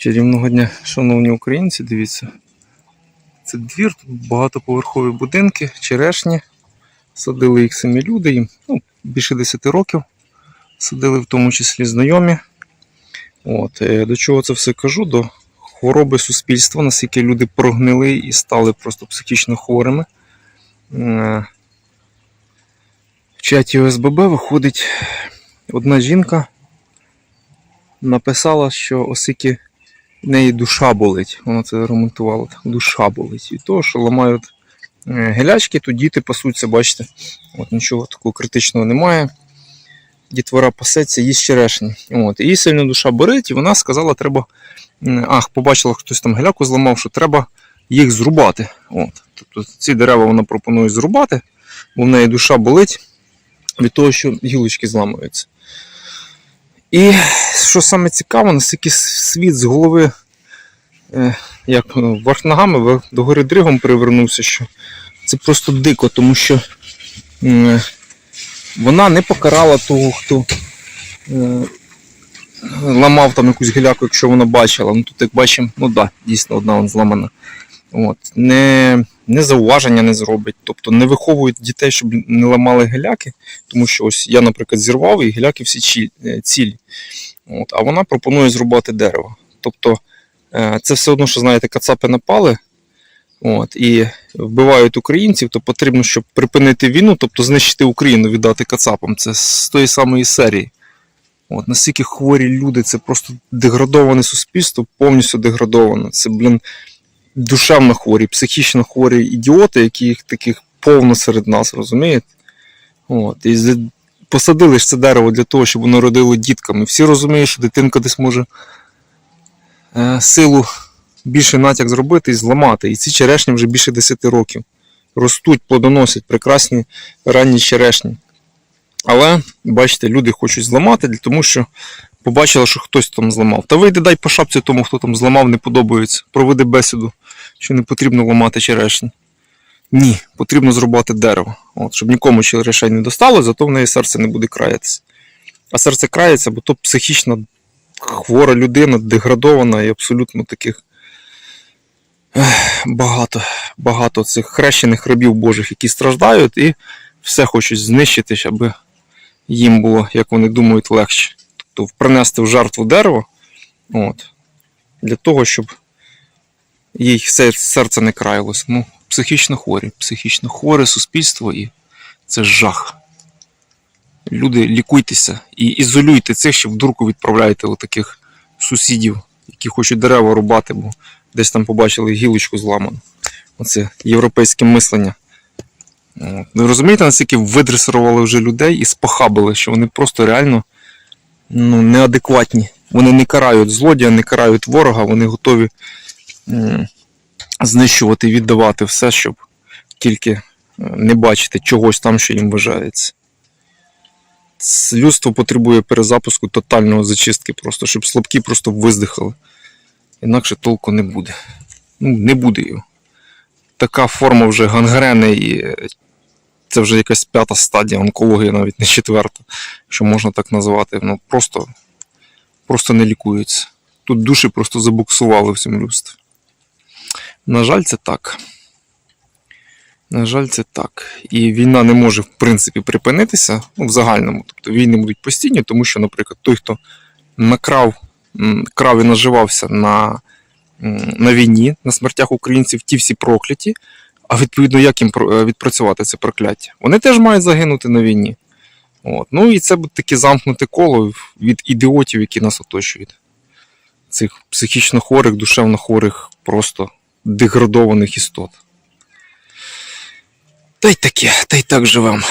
Чарівного дня, шановні українці, дивіться. Це двір, тут багатоповерхові будинки, черешні. Садили їх самі люди, їм ну, більше 10 років. Садили в тому числі знайомі. От, е, до чого це все кажу? До хвороби суспільства, наскільки люди прогнили і стали просто психічно хворими. Е, В чаті ОСББ виходить одна жінка, написала, що оскільки в неї душа болить. Вона це ремонтувала. Душа болить. Від того, що ламають е, гелячки, то діти пасуться, бачите. От нічого такого критичного немає. Дітвора пасеться, їсть черешні. От. І їй сильно душа болить, і вона сказала, треба. Ах, побачила, хтось там геляку зламав, що треба їх зрубати. От. Тобто ці дерева вона пропонує зрубати, бо в неї душа болить від того, що гілочки зламуються. І що саме цікаво, наскільки світ з голови, е, як ну, верх ногами, догори дригом перевернувся, що це просто дико, тому що вона не покарала того, хто е, ламав там якусь гіляку, якщо вона бачила. Ну тут, як бачимо, ну да, дійсно одна вона зламана. От. Не, не зауваження не зробить, тобто не виховують дітей, щоб не ламали геляки, тому що ось я, наприклад, зірвав і геляки всі е, цілі. От, а вона пропонує зрубати дерево. Тобто е, це все одно, що знаєте, кацапи напали от, і вбивають українців, то потрібно, щоб припинити війну, тобто знищити Україну, віддати кацапам. Це з тої самої серії. От, настільки хворі люди, це просто деградоване суспільство, повністю деградоване. Це, блін, душевно хворі, психічно хворі ідіоти, яких таких повно серед нас, розумієте? От, і посадили ж це дерево для того, щоб воно родило дітками. Всі розуміють, що дитинка десь може е, силу більше натяк зробити і зламати. І ці черешні вже більше 10 років. Ростуть, плодоносять прекрасні ранні черешні. Але, бачите, люди хочуть зламати, тому що побачили, що хтось там зламав. Та вийди дай по шапці тому, хто там зламав, не подобається. Проведи бесіду, що не потрібно ламати черешні. Ні, потрібно зрубати дерево. От, щоб нікому черешень не достало, зато в неї серце не буде краятися. А серце крається, бо то психічно хвора людина, деградована і абсолютно таких багато, багато цих хрещених рабів Божих, які страждають і все хочуть знищити, щоб їм було, як вони думають, легше. Тобто принести в жертву дерево, от, для того, щоб їй серце не краялося. Ну, психічно хворі, психічно хворе суспільство і це жах. Люди, лікуйтеся і ізолюйте цих, що в дурку відправляєте таких сусідів, які хочуть дерева рубати, бо десь там побачили гілочку зламану. Оце європейське мислення. Ви розумієте, наскільки видресирували вже людей і спохабили, що вони просто реально ну, неадекватні. Вони не карають злодія, не карають ворога, вони готові м, знищувати віддавати все, щоб тільки е, не бачити чогось там, що їм вважається. Людство потребує перезапуску тотального зачистки, просто, щоб слабкі просто виздихали. Інакше толку не буде. Ну, не буде його. Така форма вже гангрени і е, це вже якась п'ята стадія онкології, навіть не четверта, що можна так назвати. Ну, просто, просто не лікується. Тут душі просто забуксували в цьому людстві. На жаль, це так. На жаль, це так. І війна не може, в принципі, припинитися ну, в загальному. Тобто війни будуть постійні, тому що, наприклад, той, хто накрав, крав і наживався на, на війні, на смертях українців, ті всі прокляті. А відповідно, як їм е, відпрацювати це прокляття? Вони теж мають загинути на війні. От. Ну і це буде таке замкнуте коло від ідіотів, які нас оточують. Цих психічно хворих, душевно хворих, просто деградованих істот. Та й таке, та й так живемо.